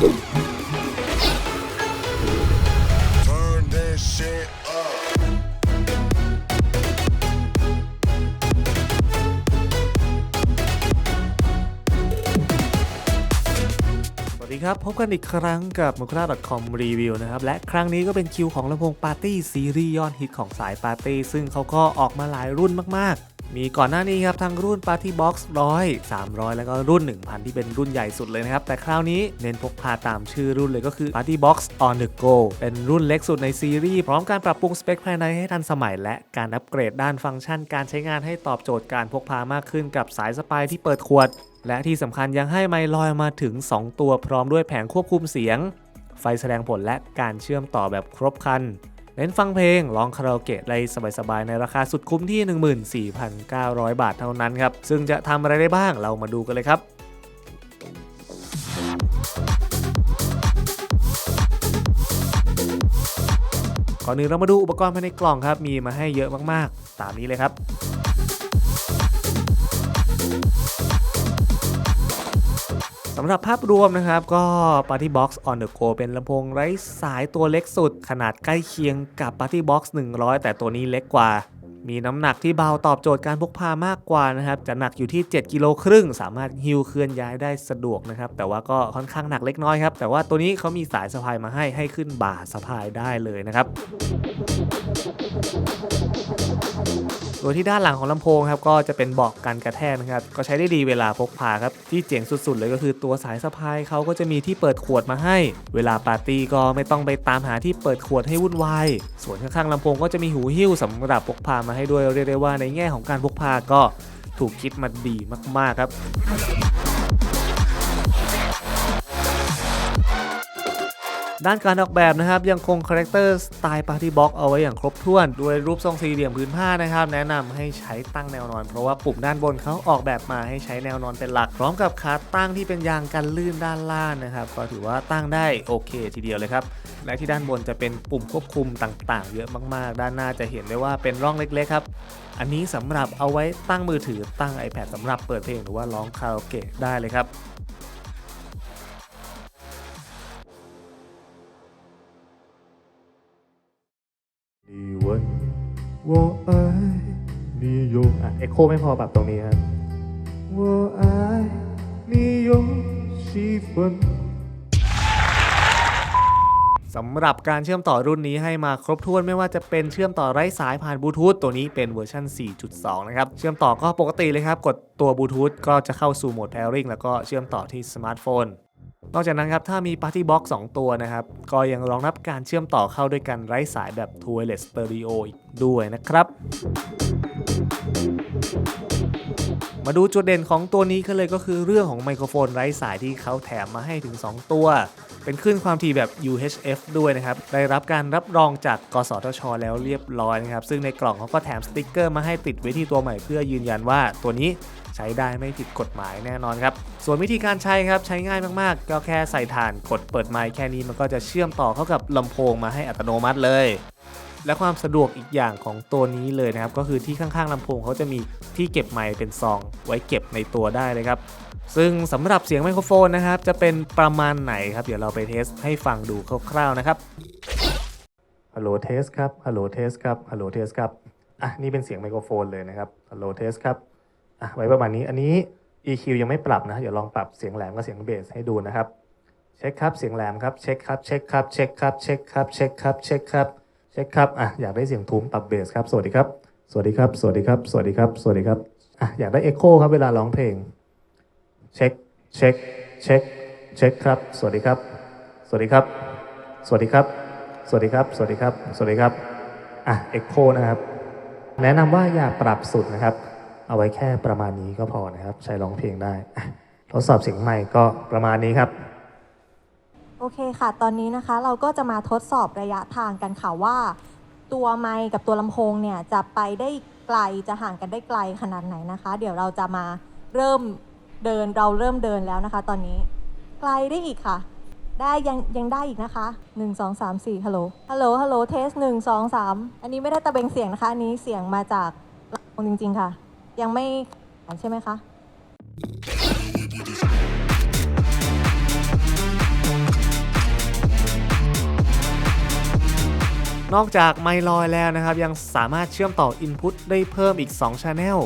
สวัสดีครับ พบกันอีกครั้งกับมุครา .com รีวิวนะครับ และครั้งนี้ก็เป็นคิวของลำโพงปาร์ตี้ซีรีส์ยอดฮิตของสายปาร์ตี้ ซึ่งเขาก็ออกมาหลายรุ่นมาก มีก่อนหน้านี้ครับทั้งรุ่น Party Box 100 300 แล้วก็รุ่น 1000 ที่เป็นรุ่นใหญ่สุดเลยนะครับ แต่คราวนี้เน้นพกพาตามชื่อรุ่นเลยก็คือ Party Box on the go เป็นรุ่นเล็กสุดในซีรีส์พร้อมการปรับปรุงสเปคภายในให้ทันสมัย และการอัปเกรดด้านฟังก์ชัน การใช้งานให้ตอบโจทย์การพกพามากขึ้นกับสายสปายที่เปิดขวด และที่สำคัญยังให้ไมค์ลอยมาถึง 2 ตัวพร้อมด้วยแผงควบคุมเสียง ไฟแสดงผลและการเชื่อมต่อแบบครบครัน เน้นฟังเพลงร้องคาราโอเกะได้สบายๆ ในราคาสุดคุ้มที่ 14,900 บาทเท่านั้นครับ ซึ่งจะทำอะไรได้บ้างเรามาดูกันเลยครับก่อนอื่นเรามาดูอุปกรณ์ภายในกล่องครับ มีมาให้เยอะมากๆ ตามนี้เลยครับ สำหรับภาพรวมนะครับก็ Party Box on the go เป็นลำโพงไร้สายตัวเล็กสุด ขนาดใกล้เคียงกับ Party Box 100 แต่ตัวนี้เล็กกว่า มีน้ำหนักที่เบาตอบโจทย์การพกพามากกว่านะครับ จะหนักอยู่ที่ 7 กิโลครึ่ง สามารถฮิวเคลื่อนย้ายได้สะดวกนะครับ แต่ว่าก็ค่อนข้างหนักเล็กน้อยครับ แต่ว่าตัวนี้เขามีสายสะพายมาให้ให้ขึ้นบ่าสะพายได้เลยนะครับ โดยที่ด้านหลังของลำโพงครับก็จะเป็นเบาะกันกระแทกนะครับก็ใช้ได้ดีเวลาพกพาครับที่เจ๋งสุดๆ เลยก็คือตัวสายสะพายเขาก็จะมีที่เปิดขวดมาให้ เวลาปาร์ตี้ก็ไม่ต้องไปตามหาที่เปิดขวดให้วุ่นวายส่วนข้างๆลำโพงก็จะมีหูหิ้วสำหรับพกพามาให้ด้วยเรียกได้ว่าในแง่ของการพกพาก็ถูกคิดมาดีมากๆครับ ด้านการออกแบบนะครับยังคงคาแรคเตอร์สไตล์ปาร์ตี้บ็อกเอาไว้อย่างครบถ้วน ด้วยรูปทรงสี่เหลี่ยมพื้นผ้านะครับ แนะนำให้ใช้ตั้งแนวนอน เพราะว่าปุ่มด้านบนเขาออกแบบมาให้ใช้แนวนอนเป็นหลัก พร้อมกับขาตั้งที่เป็นยางกันลื่นด้านล่างนะครับ ก็ถือว่าตั้งได้โอเค ทีเดียวเลยครับ และที่ด้านบนจะเป็นปุ่มควบคุมต่างๆ เยอะมากๆ ด้านหน้าจะเห็นได้ว่าเป็นร่องเล็กๆครับอันนี้สำหรับเอาไว้ตั้งมือถือตั้ง iPad สำหรับเปิดเพลงหรือว่าร้องคาราโอเกะได้เลยครับ ว่าไอะเอ็กโคไม่พอแบบตรงนี้ครับว่าไอนิสสำหรับการเชื่อมต่อรุ่นนี้ให้มาครบถ้วนไม่ว่าจะเป็นเชื่อมต่อไร้สายผ่านบลูทูธตัวนี้เป็นเวอร์ชัน4.2 นะครับ เชื่อมต่อก็ปกติเลยครับ กดตัวบลูทูธก็จะเข้าสู่โหมด pairing แล้วก็เชื่อมต่อที่สมาร์ทโฟน นอกจากนั้นครับถ้ามี Party Box 2 ตัวนะครับ ก็ยังรองรับการเชื่อมต่อเข้าด้วยกันไร้สายแบบ True Wireless Stereo อีกด้วยนะครับ มาดูจุดเด่นของตัวนี้กันเลยก็คือเรื่องของไมโครโฟนไร้สายที่เขาแถมมาให้ถึง 2 ตัว เป็นคลื่นความถี่แบบ UHF ด้วยนะครับ ได้รับการรับรองจากกสทช แล้วเรียบร้อยนะครับ ซึ่งในกล่องเขาก็แถมสติกเกอร์มาให้ติดไว้ที่ตัวใหม่เพื่อยืนยันว่าตัวนี้ ช้ได้ไม่ผิดกฎหมายแน่นอนครับ ส่วนวิธีการใช้ครับใช้ง่ายมากๆ ก็แค่ใส่ถ่านกดเปิดไมค์แค่นี้มันก็จะเชื่อมต่อเข้ากับลำโพงมาให้อัตโนมัติเลยและความสะดวกอีกอย่างของตัวนี้เลยนะครับ ก็คือที่ข้างๆลำโพงเขาจะมีที่เก็บไมค์เป็นซอง ไว้เก็บในตัวได้เลยครับ ซึ่งสำหรับเสียงไมโครโฟนนะครับ จะเป็นประมาณไหนครับ เดี๋ยวเราไปเทสให้ฟังดูคร่าวๆนะครับฮัลโหลเทสครับฮัลโหลเทสครับฮัลโหลเทสครับอะนี่เป็นเสียงไมโครโฟนเลยนะครับฮัลโหลเทสครับ อะไว้ประมาณนี้อันนี้ EQ ยังไม่ปรับนะเดี๋ยวลองปรับเสียงแหลมกับเสียงเบสให้ดูนะครับเช็คครับเสียงแหลมครับเช็คครับเช็คครับเช็คครับเช็คครับเช็คครับเช็คครับเช็คครับอะอยากได้เสียงทุ้มปรับเบสครับสวัสดีครับ สวัสดีครับ สวัสดีครับ สวัสดีครับ สวัสดีครับอะอยากได้เอ็กโคครับเวลาร้องเพลงเช็คเช็คเช็คเช็คครับ สวัสดีครับ สวัสดีครับ สวัสดีครับ สวัสดีครับ สวัสดีครับ สวัสดีครับอะเอ็กโคนะครับ แนะนำว่าอย่าปรับสุดนะครับ เอาไว้แค่ประมาณนี้ก็พอนะครับ ใช้ร้องเพลงได้ทดสอบเสียงใหม่ก็ประมาณนี้ครับ โอเคค่ะ ตอนนี้นะคะเราก็จะมาทดสอบระยะทางกันค่ะว่า ตัวไมค์กับตัวลำโพงเนี่ยจะไปได้ไกลจะห่างกันได้ไกลขนาดไหนนะคะ เดี๋ยวเราจะมาเริ่มเดินเราเริ่มเดินแล้วนะคะ ตอนนี้ไกลได้อีกค่ะ ได้ยังยังได้อีกนะคะ 1 2 3 4ฮัลโหลฮัลโหลฮัลโหลเทสหนึ่งสองสามอันนี้ไม่ได้ตะเบงเสียงนะคะ อันนี้เสียงมาจากลำโพงจริง ๆ ค่ะ ยังไม่ใช่ไหมคะนอกจากไมลอยแล้วนะครับ ยังสามารถเชื่อมต่ออินพุตได้เพิ่มอีก 2 Channel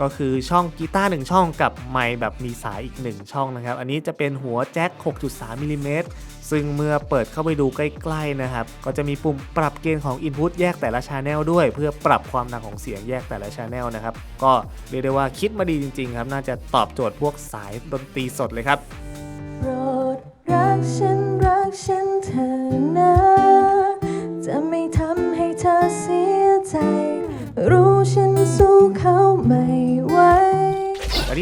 ก็คือช่องกีตาร์1ช่องกับไมแบบมีสายอีก 1 ช่องนะครับ อันนี้จะเป็นหัวแจ็ค 6.3มิลิเมตร ซึ่งเมื่อเปิดเข้าไปดูใกล้ๆนะครับ ก็จะมีปุ่มปรับเกณฑ์ของ Input แยกแต่ละ Channel ด้วย เพื่อปรับความดังของเสียงแยกแต่ละ Channel นะครับ ก็เรียกได้ว่าคิดมาดีจริงๆครับ น่าจะตอบโจทย์พวกสายดนตรีสดเลยครับโปรดรักฉันรักฉันเธอนะจะไม่ทำให้เธอเสียใจ รู้ฉันสู้เขาไม่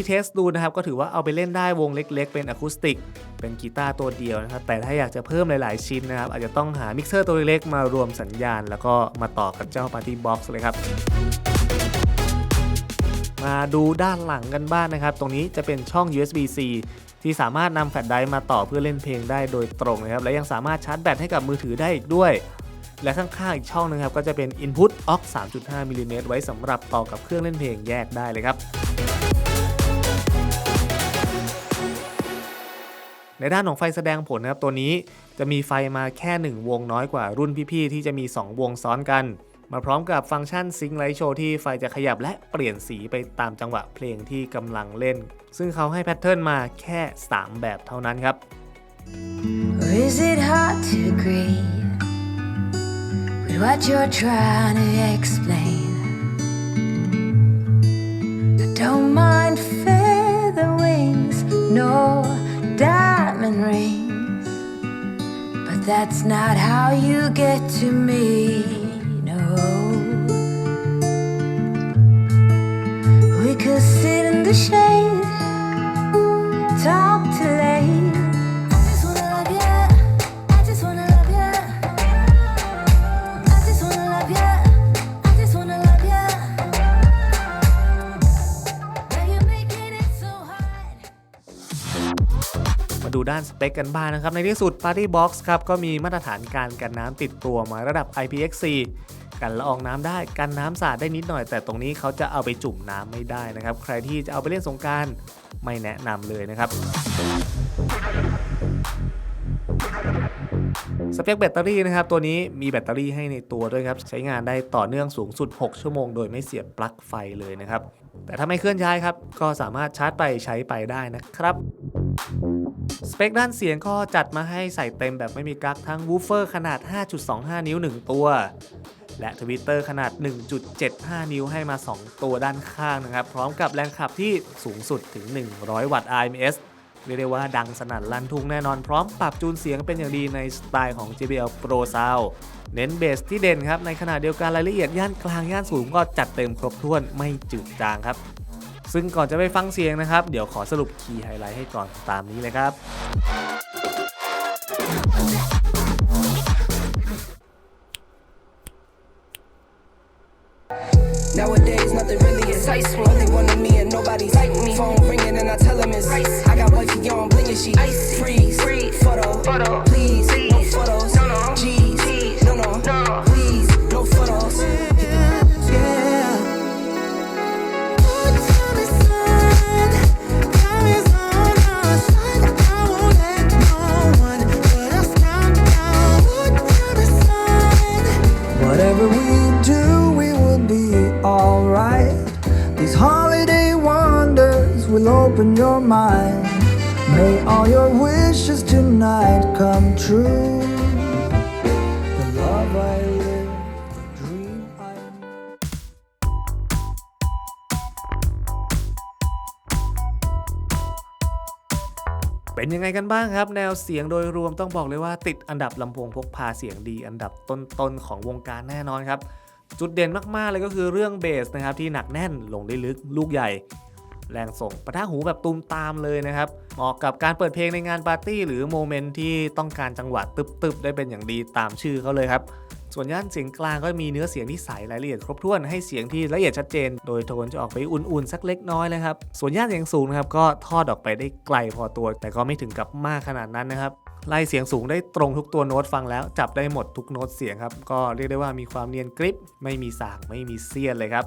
ที่เทสดูนะครับ ก็ถือว่าเอาไปเล่นได้วงเล็กๆ เป็นอะคูสติก เป็นกีตาร์ตัวเดียวนะครับ แต่ถ้าอยากจะเพิ่มหลายๆชิ้นนะครับ อาจจะต้องหามิกเซอร์ตัวเล็กมารวมสัญญาณ แล้วก็มาต่อกับเจ้า Party Box เลยครับ มาดูด้านหลังกันบ้างนะครับ ตรงนี้จะเป็นช่อง USB-C ที่สามารถนำแฟลชไดร์มาต่อเพื่อเล่นเพลงได้โดยตรงนะครับ และยังสามารถชาร์จแบตให้กับมือถือได้อีกด้วยและข้างๆอีกช่องนึงครับก็จะเป็น Input aux 3.5มิลลิเมตรไว้สำหรับต่อกับเครื่องเล่นเพลงแยกได้เลยครับ ในด้านของไฟแสดงผลนะครับตัวนี้จะมีไฟมาแค่ 1 วงน้อยกว่ารุ่นพี่ๆที่จะมี 2 วงซ้อนกัน มาพร้อมกับฟังก์ชันซิงไลท์โชว์ที่ไฟจะขยับและเปลี่ยนสีไปตามจังหวะเพลงที่กำลังเล่น ซึ่งเขาให้แพทเทิร์นมาแค่ 3 แบบเท่านั้นครับ is it hard to agree with what you're trying to explain? I don't mind feather wings, no rings, but that's not how you get to me. No. We could sit in the shade, ด้านสเปคกันบ้างนะครับ ในที่สุด Party Box ครับก็มีมาตรฐานการกันน้ำติดตัวมาระดับ IPX4 กันละอองน้ำได้กันน้ำสาดได้นิดหน่อย แต่ตรงนี้เขาจะเอาไปจุ่มน้ำไม่ได้นะครับ ใครที่จะเอาไปเล่นสงการไม่แนะนำเลยนะครับสเปคแบตเตอรี่นะครับ ตัวนี้มีแบตเตอรี่ให้ในตัวด้วยครับ ใช้งานได้ต่อเนื่องสูงสุด 6 ชั่วโมงโดยไม่เสียบปลั๊กไฟเลยนะครับ แต่ถ้าไม่เคลื่อนย้ายครับ ก็สามารถชาร์จไปใช้ไปได้นะครับ สเปคด้านเสียงก็จัดมาให้ใส่เต็มแบบไม่มีกั๊กทั้งวูฟเฟอร์ขนาด 5.25 นิ้ว 1 ตัว และทวิตเตอร์ขนาด 1.75 นิ้วให้มา 2 ตัวด้านข้างนะครับ พร้อมกับแรงขับที่สูงสุดถึง 100 วัตต์ RMS เรียกได้ว่าดังสนั่นลั่นทุ่งแน่นอนพร้อมปรับจูนเสียงเป็นอย่างดีในสไตล์ของ JBL Pro Sound เน้นเบสที่เด่นครับ ในขณะเดียวกันรายละเอียดย่านกลางย่านสูงก็จัดเต็มครบถ้วนไม่จืดจางครับ ซึ่งก่อนจะไปฟังเสียงนะครับ เดี๋ยวขอสรุปคีย์ไฮไลท์ให้ก่อนตามนี้เลยครับ Nowadays, open your mind. May all your wishes tonight come true. The love I live, the dream I เป็นยังไงกันบ้างครับ แนวเสียงโดยรวมต้องบอกเลยว่าติดอันดับลำโพงพกพาเสียงดีอันดับต้นๆของวงการแน่นอนครับ จุดเด่นมากๆเลยก็คือเรื่องเบสนะครับที่หนักแน่นลงได้ลึกลูกใหญ่ แรงส่งประทะหูแบบตูมตามเลยนะครับ เหมาะกับการเปิดเพลงในงานปาร์ตี้ หรือโมเมนต์ที่ต้องการจังหวะตึบๆ ได้เป็นอย่างดีตามชื่อเขาเลยครับส่วนย่านเสียงกลางก็มีเนื้อเสียงที่ใสรายละเอียดครบถ้วนให้เสียงที่ละเอียดชัดเจน โดยโทนจะออกไปอุ่นๆสักเล็กน้อยเลยครับ ส่วนย่านเสียงสูงนะครับก็ทอดออกไปได้ไกลพอตัว แต่ก็ไม่ถึงกับมากขนาดนั้นนะครับไล่เสียงสูงได้ตรงทุกตัวโน้ตฟังแล้วจับได้หมดทุกโน้ตเสียงครับก็เรียกได้ว่ามีความเนียนกริปไม่มีสากไม่มีเสี้ยนเลยครับ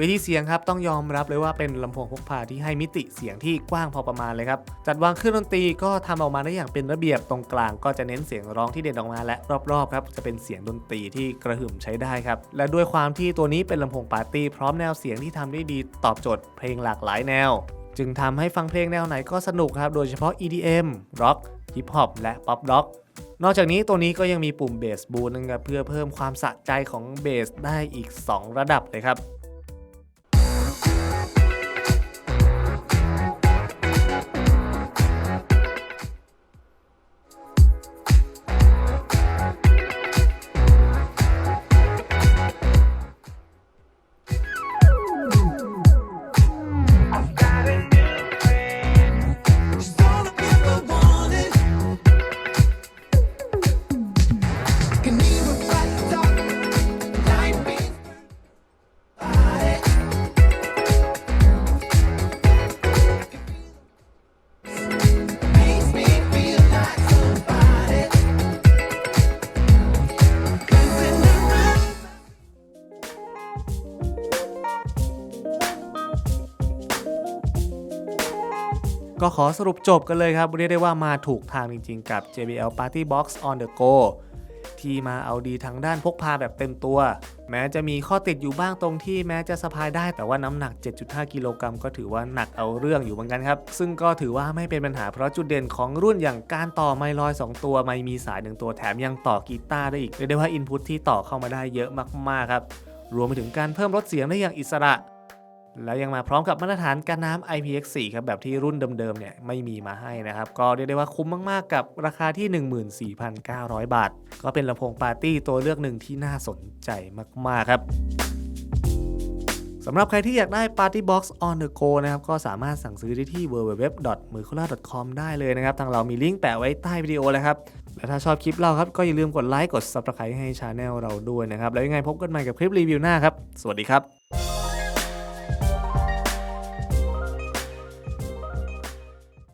เวทีเสียงครับต้องยอมรับเลยว่าเป็นลำโพงพกพาที่ให้มิติเสียงที่กว้างพอประมาณเลยครับ จัดวางเครื่องดนตรีก็ทำออกมาได้อย่างเป็นระเบียบตรงกลางก็จะเน้นเสียงร้องที่เด่นออกมาและรอบๆครับจะเป็นเสียงดนตรีที่กระหึ่มใช้ได้ครับและด้วยความที่ตัวนี้เป็นลำโพงปาร์ตี้พร้อมแนวเสียงที่ทำได้ดีตอบโจทย์เพลงหลากหลายแนว จึงทำให้ฟังเพลงแนวไหนก็สนุกครับโดยเฉพาะ EDM Rock Hip Hop และ Pop Rock นอกจากนี้ตัวนี้ก็ยังมีปุ่มเบสบูนนะครับเพื่อเพิ่มความสะใจของเบสได้อีก 2 ระดับเลยครับ ก็ขอสรุปจบกันเลยครับ เรียกได้ว่ามาถูกทางจริงๆ กับ JBL Party Box on the go ที่มาเอาดีทางด้านพกพาแบบเต็มตัว แม้จะมีข้อติดอยู่บ้างตรงที่แม้จะสะพายได้แต่ว่าน้ำหนัก 7.5 กิโลกรัมก็ถือว่าหนักเอาเรื่องอยู่เหมือนกันครับ ซึ่งก็ถือว่าไม่เป็นปัญหาเพราะจุดเด่นของรุ่นอย่างการต่อไมลอย 2 ตัวไม่มีสายหนึ่งตัวแถมยังต่อกีตาร์ได้อีกเรียกได้ว่าอินพุตที่ต่อเข้ามาได้เยอะมากๆครับรวมไปถึงการเพิ่มลดเสียงได้อย่างอิสระ แล้วยังมาพร้อมกับมาตรฐานการน้ำ IPX4 ครับแบบที่รุ่นเดิมๆเนี่ยไม่มีมาให้นะครับ ก็เรียกได้ว่าคุ้มมากๆกับราคาที่ 14,900 บาท ก็เป็นลำโพงปาร์ตี้ตัวเลือกหนึ่งที่น่าสนใจมากๆครับสำหรับใครที่อยากได้ Party Box on the go นะครับ ก็สามารถสั่งซื้อได้ที่ www.mercula.com ได้เลยนะครับ ทางเรามีลิงก์แปะไว้ใต้วิดีโอเลยครับ และถ้าชอบคลิปเราครับ ก็อย่าลืมกดไลค์กด Subscribe ให้ช anel เราด้วยนะครับ แล้วยังไงพบกันใหม่กับคลิปรีวิวหน้าครับ สวัสดีครับ